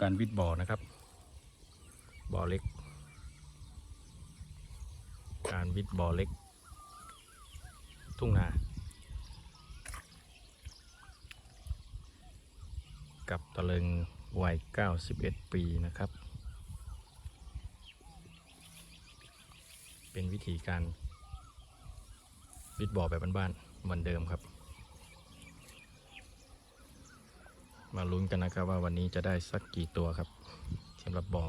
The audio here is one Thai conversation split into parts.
การวิดบ่อนะครับ บ่อเล็ก การวิดบ่อเล็ก ทุ่งนา กับตะลึงวัย 91 ปีนะครับ เป็นวิธีการวิดบ่อแบบบ้านๆเหมือนเดิมครับ มาลุ้นกันนะครับว่าวันนี้จะได้สักกี่ตัวครับสำหรับบ่อ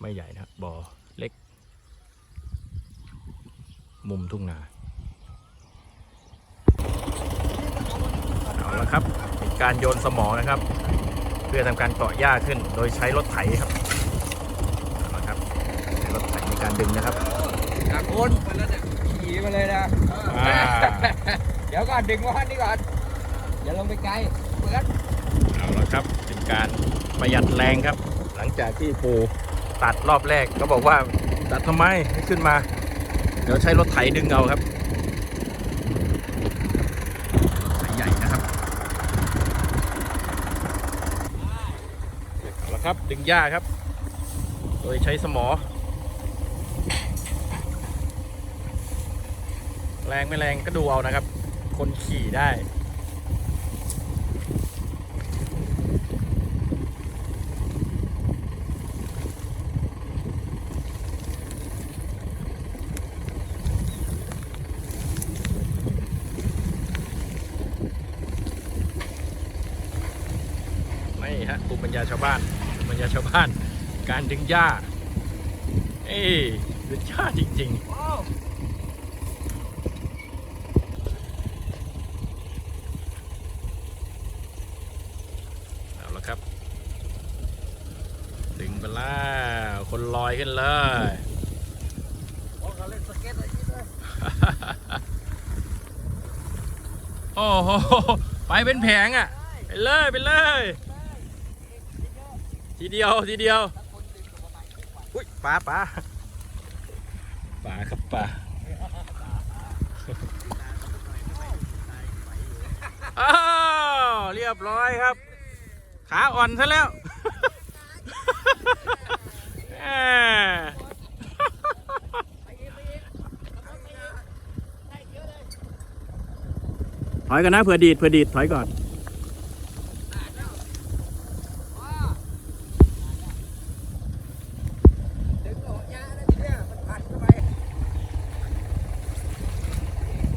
ไม่ใหญ่นะครับบ่อเล็ก มุมทุ่งนาเอาละครับเป็นการโยนสมอนะครับ เพื่อทำการเกาะหญ้าขึ้น โดยใช้รถไถครับเอาละครับใช้รถไถในการดึงนะครับจากคนไปแล้วเนี่ยขี่มาเลยนะอ่าเดี๋ยวก่อนดึงมาพันนี้ก่อนอย่าลงไปไกล เอนเอาละครับเป็นการประหยัดแรงครับ หลังจากที่ปูตัดรอบแรกก็บอกว่าตัดทำไมไม่ขึ้นมา เดี๋ยวใช้รถไถดึงเอาครับไถใหญ่นะครับเอาละครับดึงหญ้าครับ โดยใช้สมอ แรงไม่แรงก็ดูเอานะครับ คนขี่ได้ ฮะภูมิปัญญาชาวบ้านภูมิปัญญาชาวบ้าน การดึงหญ้า เอ้ยดึงหญ้าจริงๆเอาละครับ ดึงไปแล้วคนลอยขึ้นเลยโหเขาเล่นสเก็ตอะไรนี่ด้วยโอ้โห ไปเป็นแผงอะ ไปเลย ไปเลย ทีเดียวทีเดียวอุ้ยปลาปลาปลาครับปลาอ้าวเรียบร้อยครับ ขาอ่อนซะแล้วแหมถอยก่อนนะเผื่อดีดเผื่อดีดถอยก่อน ดึงออกยาแล้วทีเนี้ยมันพันเข้าไป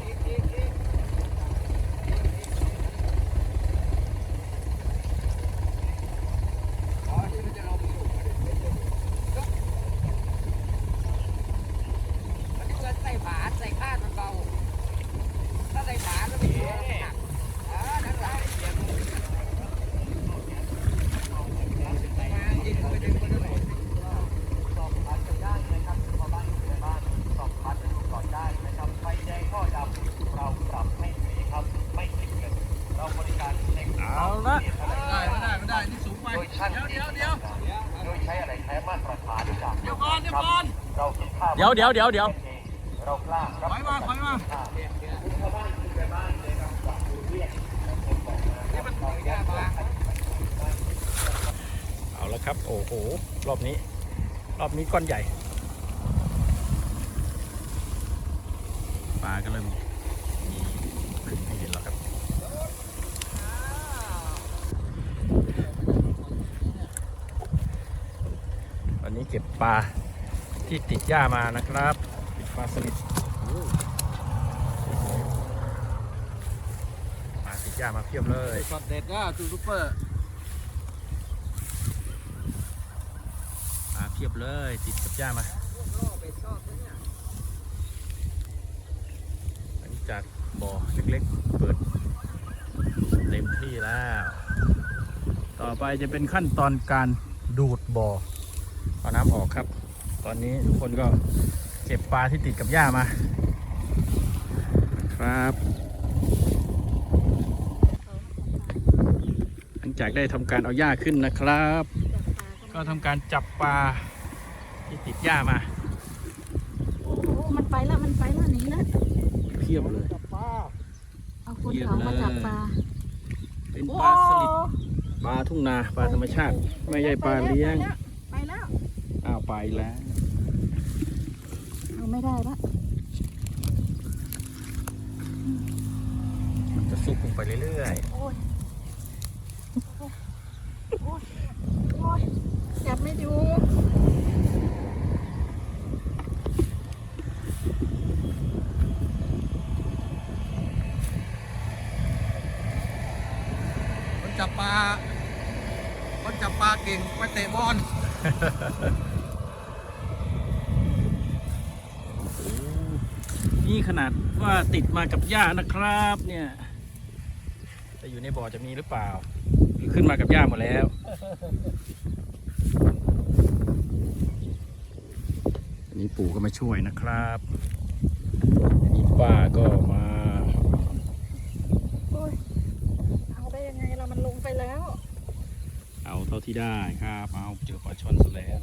อีกอีกอีกอ๋อนี่มันจะลงอยู่มันเกินใส่ผาใส่คาดมันเบา ถ้าใส่ผาแล้วมันหนักอ่านั่นแหละเดี๋ยวมายิงเข้าไปดึงมันด้วย สอบถามกันได้นะครับชาวบ้านอยู่ในบ้านสอบถามกันดูก่อนได้นะครับไฟแดงข้อดำเราปรับไม่ฟรีครับ ไม่คิดเงินเราบริการ เช็คเอาละได้ไม่ได้ไม่ได้นี่สูงไปโดยช่างเดี๋ยวเดี๋ยวเดี๋ยวโดยใช้อะไรใช้มาตรฐานจากเดี๋ยวก่อนเดี๋ยวก่อนเราคิดค่าเดี๋ยวเดี๋ยวเดี๋ยวเดี๋ยวเรากล้ารับถอยมาถอยมาค่าชาวบ้านอยู่ในบ้านเลยครับฝากดูเรียกคนบอกมานี่มันไม่ได้มาเอาละครับ โอ้โหรอบนี้ รอบนี้ก้อนใหญ่ปลาก็เริ่มมีขึ้นให้เห็นแล้วครับ วันนี้ เก็บปลาที่ติดหญ้ามานะครับติดปลาสลิดโอ้ปลาติดหญ้ามาเพียบเลยช็อตเด็ดนะจูซูเปอร์ปลาเพียบเลยติดกับหญ้ามาหลังจากบ่อเล็กๆเปิดเต็มที่แล้ว ต่อไปจะเป็นขั้นตอนการดูดบ่อ เอาน้ำออกครับ ตอนนี้ทุกคนก็เก็บปลาที่ติดกับหญ้ามา ครับ หลังจากได้ทำการเอาหญ้าขึ้นนะครับ ก็ทำการจับปลาที่ติดหญ้ามาโอ้โหมันไปแล้วมันไปแล้วหนีแล้วเพียบเลยจับปลาเอาคนเขามาจับปลาเป็นโอ้ปลาสลิดปลาทุ่งนาปลาธรรมชาติ ไม่ใช่ปลาเลี้ยง ไปแล้ว อ้าวไป แล้ว เอาไม่ได้ละมันจะซุกลงไปเรื่อยโอ้ยโอ้ยโอ้ยจับไม่อยู่ คนจับปลา คนจับปลาเก่งไปเตะบอล ๆนี่ ขนาดว่าติดมากับหญ้านะครับเนี่ยจะอยู่ในบ่อจะมีหรือเปล่า หรือขึ้นมากับหญ้าหมดแล้ว อันนี้ปู่ก็มาช่วยนะครับอันนี้ป้าก็มาโอ้ยเอาได้ยังไงเรามันลงไปแล้ว เอาเท่าที่ได้ครับ เอาเจอปลาช่อนซะแล้ว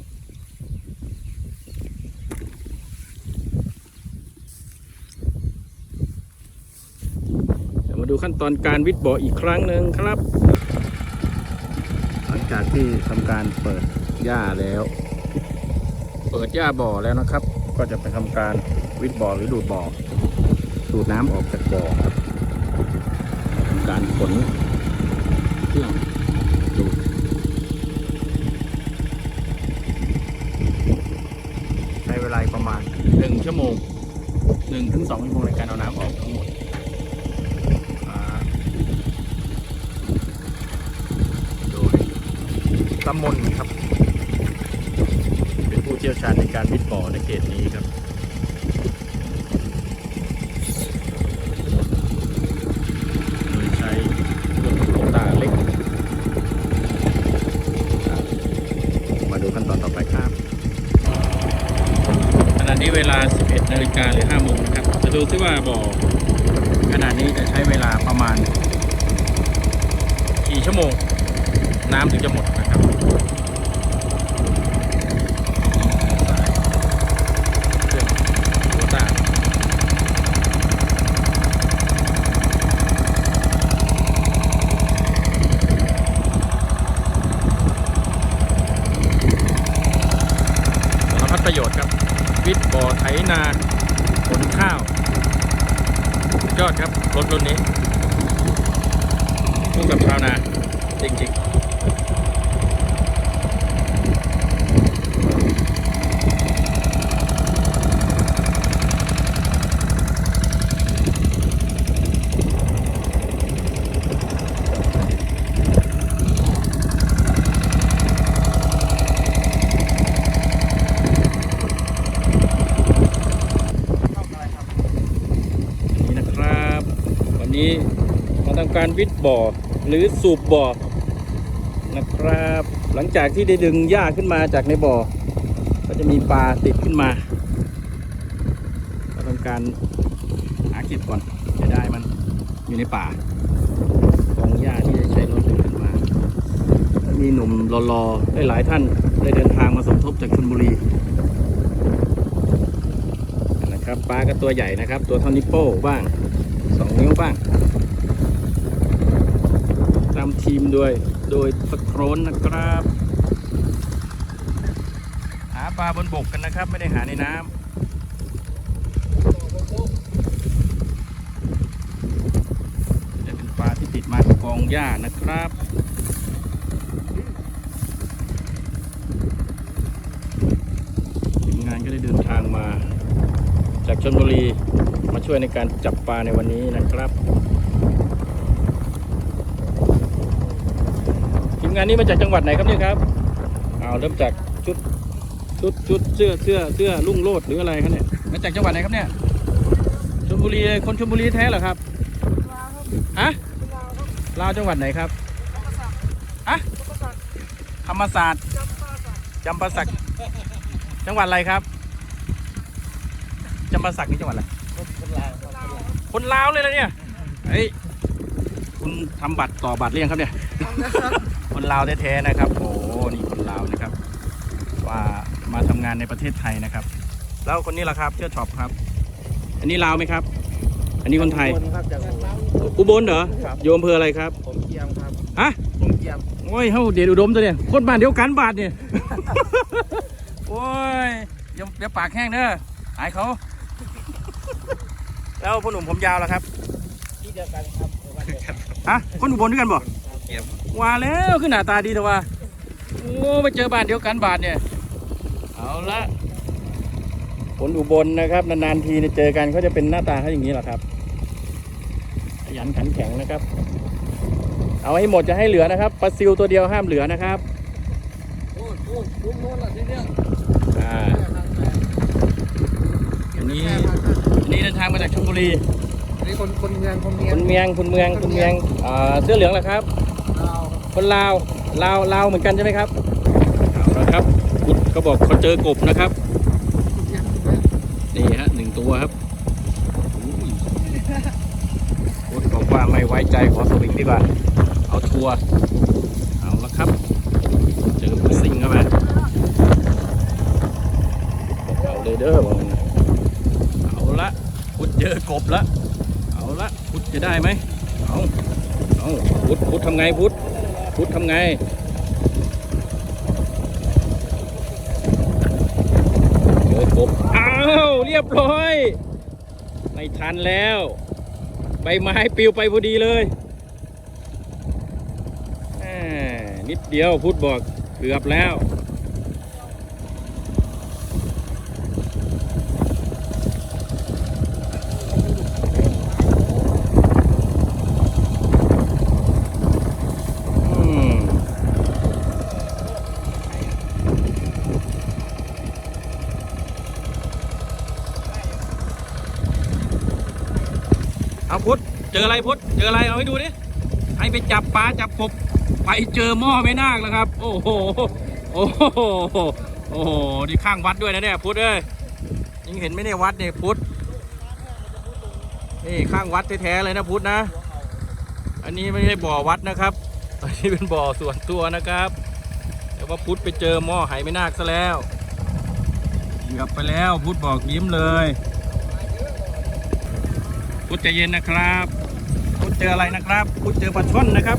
เดี๋ยวมาดู ขั้นตอนการวิดบ่ออีกครั้งหนึ่งครับ หลังจากที่ทำการเปิดหญ้าแล้ว เปิดหญ้าบ่อแล้วนะครับ ก็จะไปทำการวิดบ่อหรือดูดบ่อดูดน้ำออกจากบ่อครับทำการขนเครื่องดูด ใช้เวลาประมาณหนึ่งชั่วโมงหนึ่งถึงสองชั่วโมงในการเอาน้ำออกทั้งหมดอ่าโดย ตำมนครับ เป็นผู้เชี่ยวชาญในการวิดบ่อในเขตนี้ครับโดยใช้เครื่องโลตาเล็ก มาดูขั้นตอนต่อไปครับขณะนี้เวลา 11นาฬิกาหรือ5โมงนะครับจะดูซิว่าบ่อขนาดนี้จะใช้เวลาประมาณกี่ชั่วโมง น้ำถึงจะหมด นะครับเราสารพัดประโยชน์ครับวิทย์บ่อไถนาขนข้าวสุดยอดครับรถรุ่นนี้คู่กับชาวนา จริง ๆนี่นะครับ วันนี้มาทำการวิทย์บ่อหรือสูบบ่อนะครับ หลังจากที่ได้ดึงหญ้าขึ้นมาจากในบ่อ ก็จะมีปลาติดขึ้นมาก็ทำการหาเก็บก่อนจะได้มันอยู่ในป่ากองหญ้าที่จะใช้รถดึงขึ้นมาแล้วมีหนุ่มรอๆได้หลายท่านได้เดินทางมาสมทบจากชลบุรีนะครับปลาก็ตัวใหญ่นะครับ ตัวเท่านิ้วโป้บ้างสองนิ้วบ้างนำ ทีมโดยโดยตะโครนนะครับ หาปลาบนบกกันนะครับ ไม่ได้หาในน้ำจะเป็นปลาที่ติดมากับกองหญ้านะครับทีมงานก็ได้เดินทางมา จากชลบุรีมาช่วยในการจับปลาในวันนี้นะครับทีม งานนี้มาจากจังหวัดไหนครับเนี่ยครับเอาเริ่มจากชุดชุดชุดเสื้อเสื้อเสื้อลุ่งโลดหรืออะไรครับเนี่ยมาจากจังหวัดไหนครับเนี่ยชลบุรีคนชลบุรีแท้เหรอครับฮะลาวจังหวัดไหนครับอะธรรมศาสตร์จำปาสักจังหวัดอะไรครับจำปาสักนี่จังหวัดอะไรคนลาวเลยนะเนี่ยเฮ้ยคุณทำบัตรต่อบัตรเรียงครับเนี่ยคน ลาวแท้ๆนะครับ โอ้นี่คนลาวนะครับ ว่ามาทำงานในประเทศไทยนะครับ แล้วคนนี้ล่ะครับเชื่อช็อปครับ อันนี้ลาวไหมครับ อันนี้คนไทยครับจากอุบลเหรอครับ โยมอำเภออะไรครับ ผมเกียมครับ ฮะ ผมเกียมอโอ้ยเฮาเดชอุดมตัวเนี่ยคนบ้านเดียวกันบาทเนี่ย โอ้ยอย่าอย่าปากแห้งเด้ออายเขา แล้วพ่อหนุ่มผมยาวแล้วครับที่เดียวกันครับวันเดียวกันฮะคนอุบลด้วยกันบ่เก็บ ว่าแล้วขึ้นหน้าตาดีแต่ว่า โอ้ไปเจอบ้านเดียวกันบาทเนี่ย เอาละคนอุบลนะครับ นานๆทีเนี่ยเจอกันเขาจะเป็นหน้าตาเขาอย่างนี้แหละครับขยันขันแข็งนะครับ เอาให้หมดจะให้เหลือนะครับปลาซิวตัวเดียวห้ามเหลือนะครับโอ้โหคุ้มโน่นละทีเนี้ยอ่าอันนี้อันนี้เดินทางมาจากชลบุรีอันนี้คนคนเมืองคนเมียคนเมียงคนเมืองคนเมืองอ่าเสื้อเหลืองเหรอครับเรา คนลาวลาวลาวเหมือนกันใช่ไหมครับเอาละครับพุทธเขาบอกเขาเจอกบนะครับนี่ฮะหนึ่งตัวครับอุ้ยพุทธบอกว่าไม่ไว้ใจขอสวิงดีกว่าเอาทัวร์เอาละครับ เจอพุทธสิงเข้ามาเอาเลยเด้อว่ามันเอาละพุทธเจอกบละเอาละพุทธจะได้ไหมเอาเอาพุทธพุทธทำไงพุทธ พุทธทำไงเจอกบอ้าวเรียบร้อย ไม่ทันแล้ว ใบไม้ปลิวไปพอดีเลยนิดเดียวพุทธบอกเกือบแล้ว อืม เจออะไรพุทธเจออะไรเอาให้ดูดิให้ไปจับปลาจับกบไปเจอหม้อไม่นาคแล้วครับ โอ้โหโอ้โหโอ้โหนี่ข้างวัดด้วยนะเนี่ยพุทธเอ้ยยังเห็นไหมเนี่ยวัดเนี่ยพุทธนี่ข้างวัดแท้ๆเลยนะพุทธนะ อันนี้ไม่ใช่บ่อวัดนะครับ อันนี้เป็นบ่อส่วนตัวนะครับแต่ว่าพุทธไปเจอหม้อไหไม่นาคซะแล้วเกือบไปแล้วพุทธบอกยิ้มเลย พุทธใจเย็นนะครับพุทธเจออะไรนะครับพุทธเจอปลาช่อนนะครับ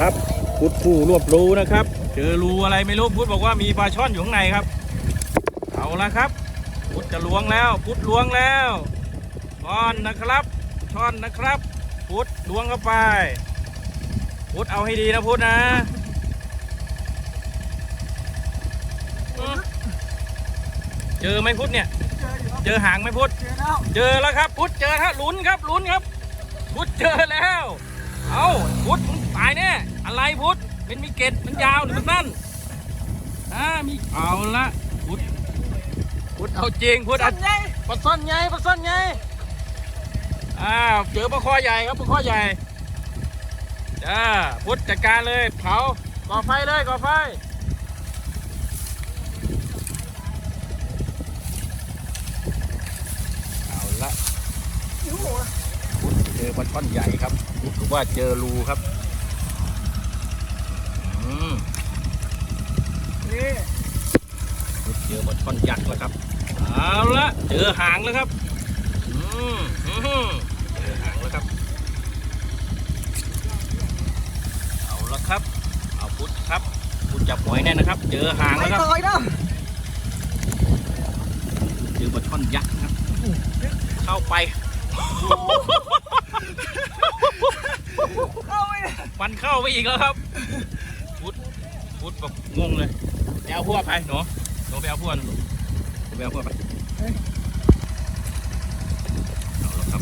ครับพุทธผู้รวบรู้นะครับ เจอรูอะไรไม่รู้พุทธบอกว่ามีปลาช่อนอยู่ข้างในครับ เอาละครับ พุทธจะล้วงแล้วพุทธล้วงแล้วช่อนนะครับ ช่อนนะครับ พุทธล้วงเข้าไป พุทธเอาให้ดีนะพุทธนะเจอไหมพุทธเนี่ย เจอหางไหมพุทธเจอแล้วครับ พุทธเจอฮะลุ้นครับลุ้นครับ พุทธเจอแล้ว เอาพุทธมึงตายแน่อะไรพุทธเป็นมีเกล็ดมันยาวหรือมันสั้นอ่ามีเอาละพุทธพุทธเอาจริงพุทธเอาปลาซ่อนใหญ่ปลาซ่อนใหญ่อ้าวเจอปลาคอใหญ่ครับปลาคอใหญ่จ้าพุทธจัดการเลยเผาก่อไฟเลยก่อไฟเอาละ เจอปลาช่อนใหญ่ครับถือว่าเจอรูครับอืมนี่เจอปลาช่อนยักษ์แล้วครับเอาละเจอหางแล้วครับอืมอืมเจอหางแล้วครับเอาละครับ เอาพุทธครับพุทธจับหอยแน่นะครับ เจอหางไม่แล้วครับต่อยนะเจอปลาช่อนยักษ์ครับ เข้าไปเข้าไป มันเข้าไปอีกแล้วครับพุทธพุทธแบบงงเลยไปเอาพวกไปหนูหนูไปเอาพวกหนูไปเอาพวกไปเอาแล้วครับ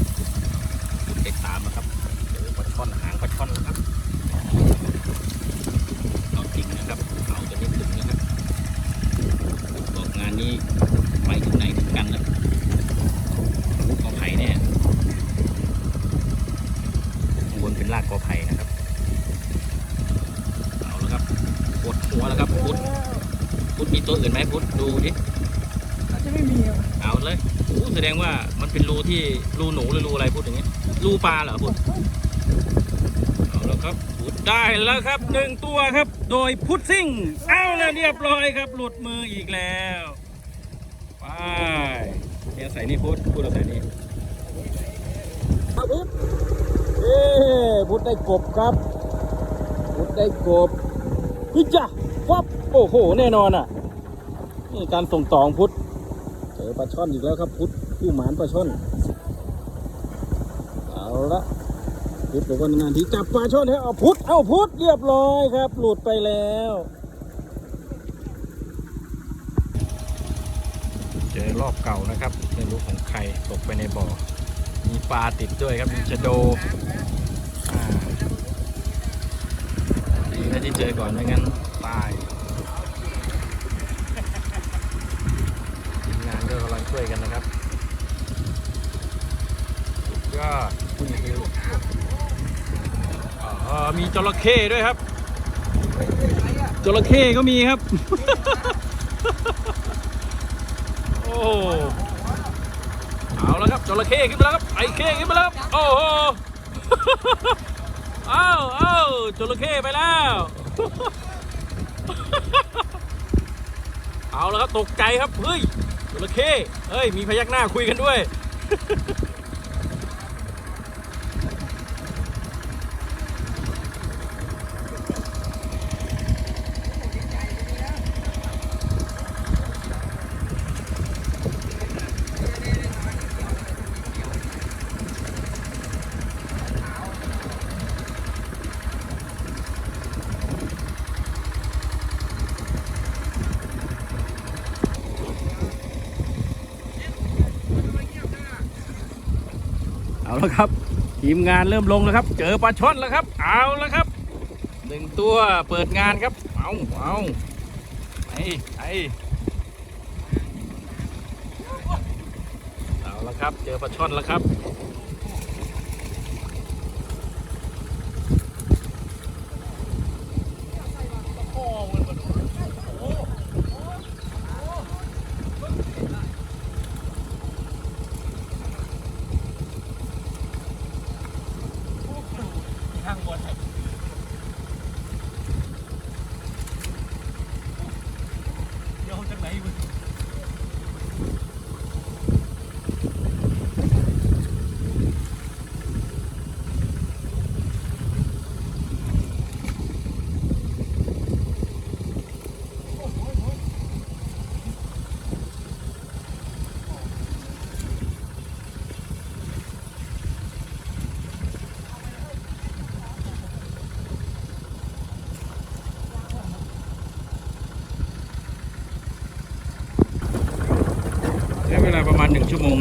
พุทธได้ตามแล้วครับเจอปลาช่อนหางปลาช่อนแล้วครับเอาจริงนะครับเอาจะไม่ถึงนะครับบอกงานนี้ไปถึงไหนถึงกันแล้วพุทธกอไผ่เนี่ยข้างบนเป็นรากกอไผ่นะครับ เอาแล้วครับปวดหัวแล้วครับพุทธพุทธมีตัวอื่นไหมพุทธดูดิ อาจจะไม่มีอะ เอาเลยโอ้แสดงว่ามันเป็นรูที่ รูหนูหรือรูอะไรพูดอย่างเงี้รูปลาเหรอพุทธเอาแล้วครับพุทธได้แล้วครับหนึ่งตัวครับ โดยพุทธซิ่งเอาแล้วเรียบร้อยครับ หลุดมืออีกแล้วไปเนี่ยใส่นี่พุทธพุทธเอาใส่นี่อาพุทธเอ้พุทธได้กบครับ พุดได้กบเฮ้ยจ้ะวับโอ้โหแน่นอนอะนี่การส่งต่อของพุทธเจอปลาช่อนอีกแล้วครับพุทธผู้หมานปลาช่อน ละพุทธบอกว่านานทีจับปลาช่อนให้เอาพุทธเอาพุทธเรียบร้อยครับ หลุดไปแล้ว เจอรอบเก่านะครับไม่รู้ของใครตกไปในบ่อ มีปลาติดด้วยครับมีชะโดอ่าดีนะที่เจอก่อนไม่งั้นตายทีมงานก็กำลังช่วยกันนะครับสุดยอด มีจระเข้ด้วยครับ จระเข้ก็มีครับ โอ้เอาแล้วครับจระเข้ขึ้นมาแล้วครับไอ้เข้ขึ้นมาแล้วโอ้โหเอ้าวอ้าจระเข้ไปแล้ว เอาแล้วครับตกใจครับเฮ้ยจระเข้เฮ้ยมีพยักหน้าคุยกันด้วย ล้วครับ ทีมงานเริ่มลงแล้วครับ เจอปลาช่อนแล้วครับ เอาแล้วครับหนึ่งตัวเปิดงานครับ เอาเอาไอ้ไอ้เอาแล้วครับ เจอปลาช่อนแล้วครับ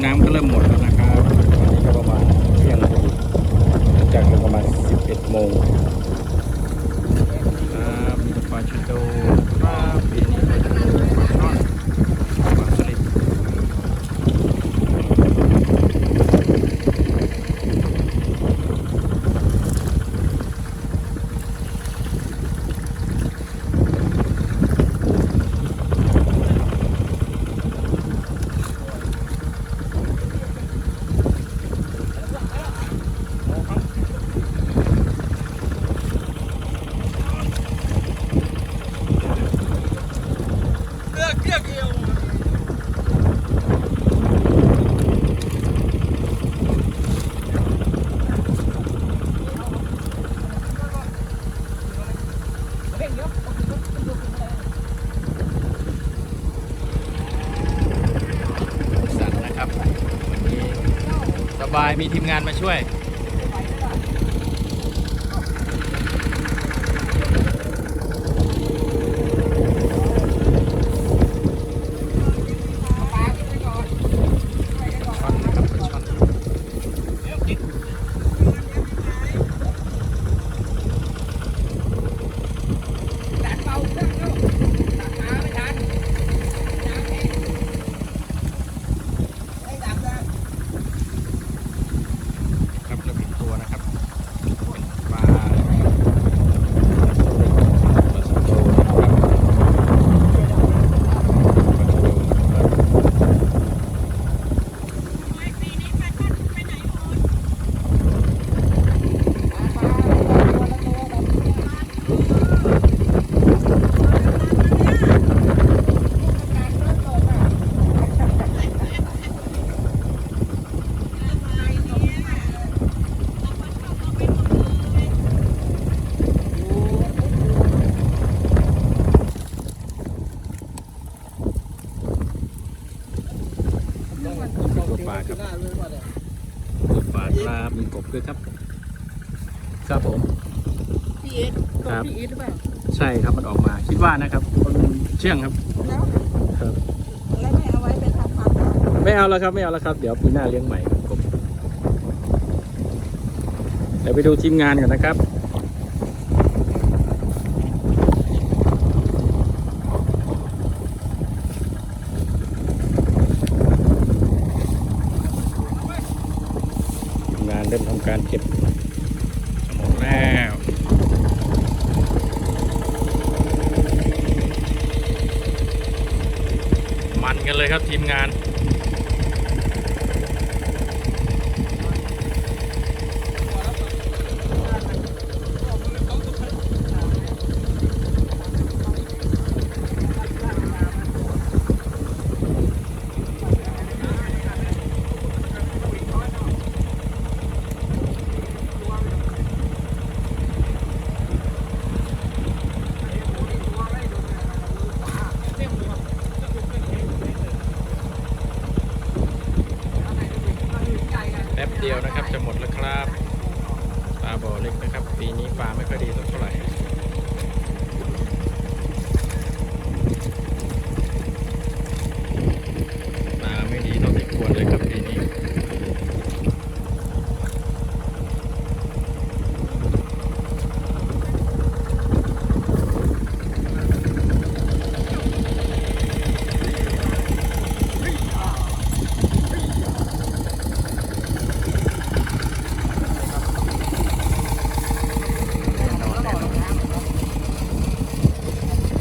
น้ำก็เริ่มหมดแล้วนะครับตอนนี้ก็ประมาณเที่ยงพอดีหลังจากลงประมาณ 11โมงครับมีปลาชะโดครับปีนี้ปลาชะโดปลาช่อนปลาสลิดสั่นนะครับวันนี้ส บายมีทีมงานมาช่วย ปลาขึ้นไปก่อน ช่อนนะครับปลาช่อน ดันเบาเครื่องเร็วตัดมาไม่ทันน้ำแห้งไม่ดับเลย ครับ ฝากครับกบฝากครับมีกบด้วยครับ ครับผม พี่เอ็ด ครับ พี่เอ็ดหรือเปล่า ใช่ครับมันออกมา คิด ว่านะครับคนเชื่องครับแล้วครับแล้วไม่เอาไว้เป็นทำพันธุ์เหรอไม่เอาแล้วครับไม่เอาแล้วครับ เดี๋ยวปีหน้าเลี้ยงใหม่ครับกบเดี๋ยวไปดูทีมงานก่อนนะครับ ทีมงานเริ่มทำการเก็บสมองแล้ว มันกัน เลยครับทีมงาน แป๊บเดียวนะครับจะหมดแล้วครับปลาบ่อเล็กนะครับ ปีนี้ปลาไม่ค่อยดีสักเท่าไหร่ปลาไม่ดีเท่าที่ควรเลยครับปีนี้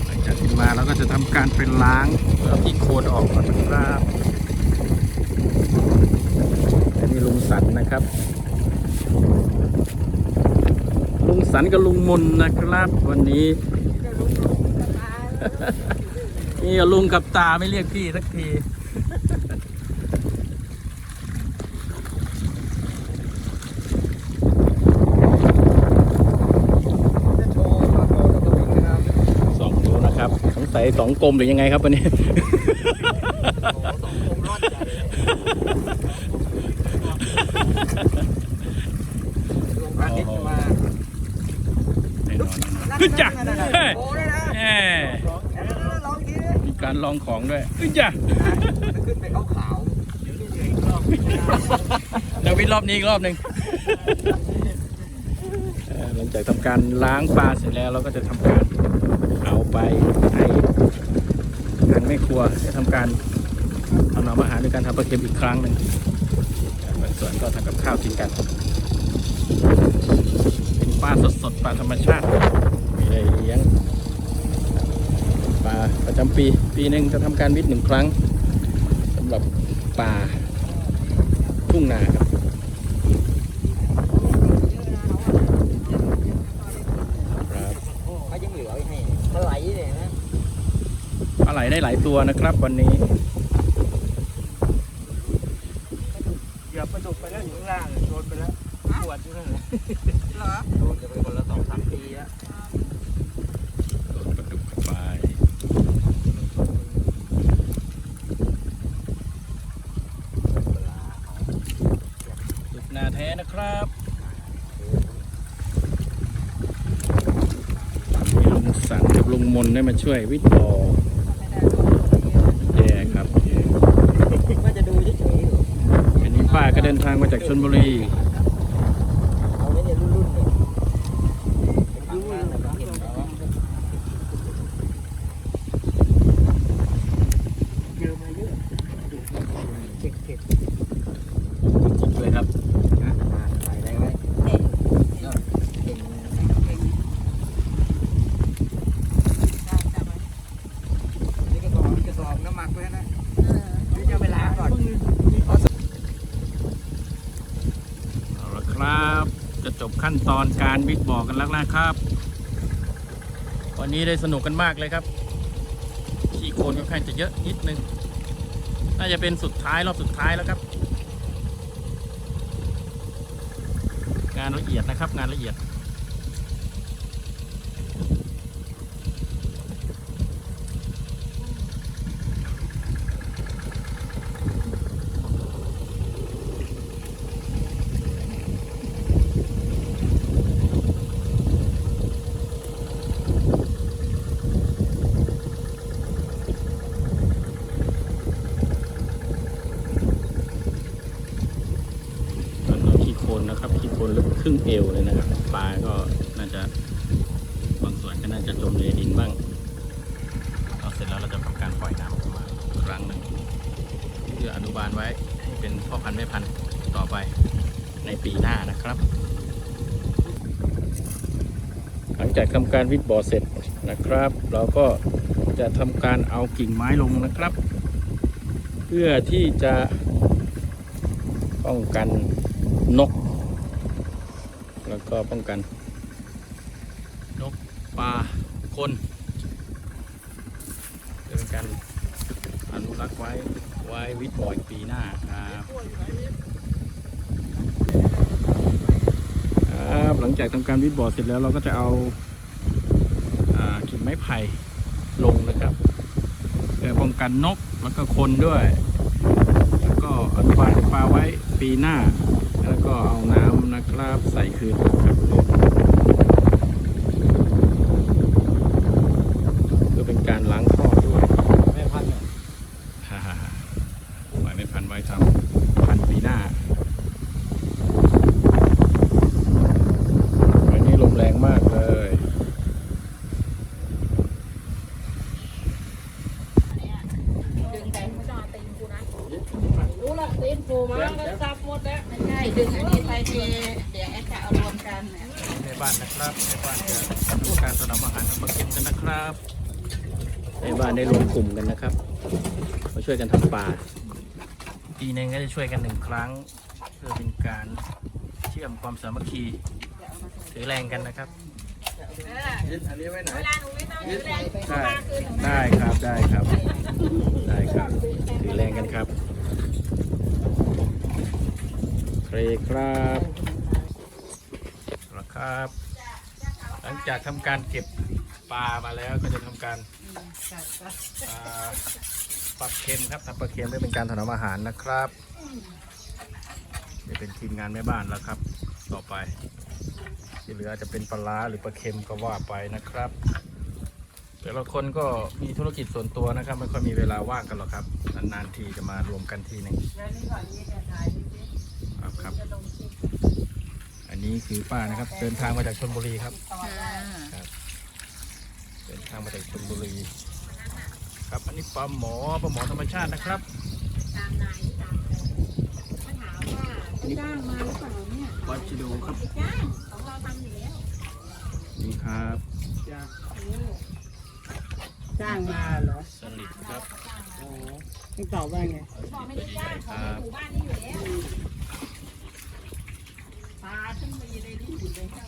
หลังจากที่มาเราก็จะทำการเป็นล้างเพื่อเอาที่โคนออกก่อนนะครับอันนี้ลุงสันนะครับ ลุงสันกับลุง มนนะครับ วันนี้ นี่ลุงกับตาไม่เรียกพี่สักทีสองตัวนะครับสงสัยสองกลมหรือยังไงครับวันนี้อาทิตย์จะมาแน่น อนแน่นอนขึ้นจ้ะเฮ้ยโอ้ได้นะแหมลองทีมีการลองของด้วยขึ้นจ้ะขึ้นไปขาวเดี๋ยววิทย์รอบนี้อีกรอบหนึ่งเอ่อหลังจากทำการล้างปลาเสร็จแล้วเราก็จะทำการเอาไปให้ทางแม่ครัวจะทำการทำน้ำอาหารด้วยการทำปลาเค็มอีกครั้งหนึ่งบางส่วนก็ทำกับข้าวกินกัน เป็นปลาสดๆปลาธรรมชาติ ไม่ได้เลี้ยงปลาประจำปี ปีหนึ่งจะทำการวิทย์หนึ่งครั้งสำหรับปลาทุ่งนาครับครับๆเขายังเหลือไว้ให้ปลาไหลเนี่ยนะปลาไหลได้หลายตัวนะครับวันนี้ เหยียบปลาดุกไปแล้วอยู่ข้างล่างโดนไปแล้วปวดอยู่นั่นแหละ เหรอโดนจะไปคนละสองสามปีแล้ว โดนปลาดุกเข้าไปดุกนาแท้นะครับมีลุงสันกับลุงมน ได้มาช่วยวิทย์บอแย่ครับว่าจะดูเฉยๆอันนี้ป้าก็เดินทางมาจากชนบุรี เอาไว้เนี่ยรุ่นๆเนี่ยเป็นรุ่นๆนะครับเห็นแล้ว เยอะมาเยอะ เข็ดเข็ด จริงๆเลยครับ นะใส่ได้ไหมเห็นเห็นเห็นนี่กระสอบนี่กระสอบน้ำหมักไว้นะนี่จะไปล้างก่อน เอาละครับ จะจบขั้นต อนการวิกบอกกันแล้วนะครับ วันนี้ได้สนุกกันมากเลยครับขี้โคลนค่อนข้างจะเยอะนิดนึง น่าจะเป็นสุดท้ายรอบสุดท้ายแล้วครับ งานละเอียดนะครับงานละเอียด ค รึ่งเอวเลยนะครับปลาก็น่าจะบางส่วนก็น่าจะจมในดินบ้างเอาเสร็จแล้วเราจะทำการปล่อยน้ำออกมาครั้งหนึ่งเพื่ออนุบาลไว้ให้เป็นพ่อพันธุ์แม่พันธุ์ต่อไปในปีหน้านะครับ หลังจากทำการวิดบ่อเสร็จนะครับ เราก็จะทำการเอากิ่งไม้ลงนะครับ เพื่อที่จะป้องกันนก ก็ป้องกันนกปลาคนจะเป็นการอนุรักษ์ไว้ไว้วิดบ่ออีกปีหน้าครับครับหลังจากทำการวิดบ่อเสร็จแล้วเราก็จะเอาอ่ากิ่งไม้ไผ่ลงนะครับเพื่อป้องกันนกแล้วก็คนด้วย แล้วก็อนุบาลปลาไว้ปีหน้า แล้วก็เอาน้ำนะครับใส่คืนครับเพื่อเป็นการล้างท่อด้วย แม่พันธุ์ ฮ่าฮ่าฮ่าไว้ไม่พันไว้ทำพันปีหน้าวันนี้ลมแรงมากเลย ดึงแต่ไม่ต้องเอาตีนกูนะรู้ละตีนกูมาแล้วจับหมดแล้ว ไม่ใช่ดึงอันนี้ไปเทเดี๋ยวแอดจะเอารวมกันเนี่ย ในบ้านนะครับในบ้านจะดูการถนอมอาหารมาเก็บกันนะครับในบ้านได้รวมกลุ่มกันนะครับ มาช่วยกันทำปลาปีหนึงก็จะช่วยกันหนึ่งครั้ง เพื่อเป็นการเชื่อมความสามัคคีถือแรงกันนะครับอันนี้ไว้ไหนเวลาหนูไม่ต้องถือแรงเข้าได้มาคืนหนูได้ครับได้ครับ ได้ครับ ถือแรงกันครับเครครับครับ หลังจากทำการเก็บปลามาแล้วก็จะทำการ อ่าปักเค็มครับทำปลาเค็มเพื่อเป็นการถนอมอาหารนะครับจะเป็นทีมงานแม่บ้านแล้วครับ ต่อไป ที่เหลือจะเป็นปลาร้าหรือปลาเค็มก็ว่าไปนะครับแต่ละคนก็มีธุรกิจส่วนตัวนะครับไม่ค่อยมีเวลาว่างกันหรอกครับนานๆทีจะมารวมกันทีหนึ่งครับครับ อันนี้คือป้านะครับ เดินทางมาจากชลบุรีครับเดิน ทางมาจากชลบุรีครับอันนี้ปลาหมอปลาหมอธรรมชาตินะครับตามนายตามมาถามว่าเขาจ้างมาหรือเปล่าเนี่ยวัดชิโดครับจ้างของเราทำอยู่แล้วนี่ครับจ้างมาเหรอสลิดครับมึงตอบว่าไงบอกไม่ได้จ้างของในหมู่บ้านนี่อยู่แล้วปลาขึ้นมาอยู่ในนี้อยู่เลยเจ้า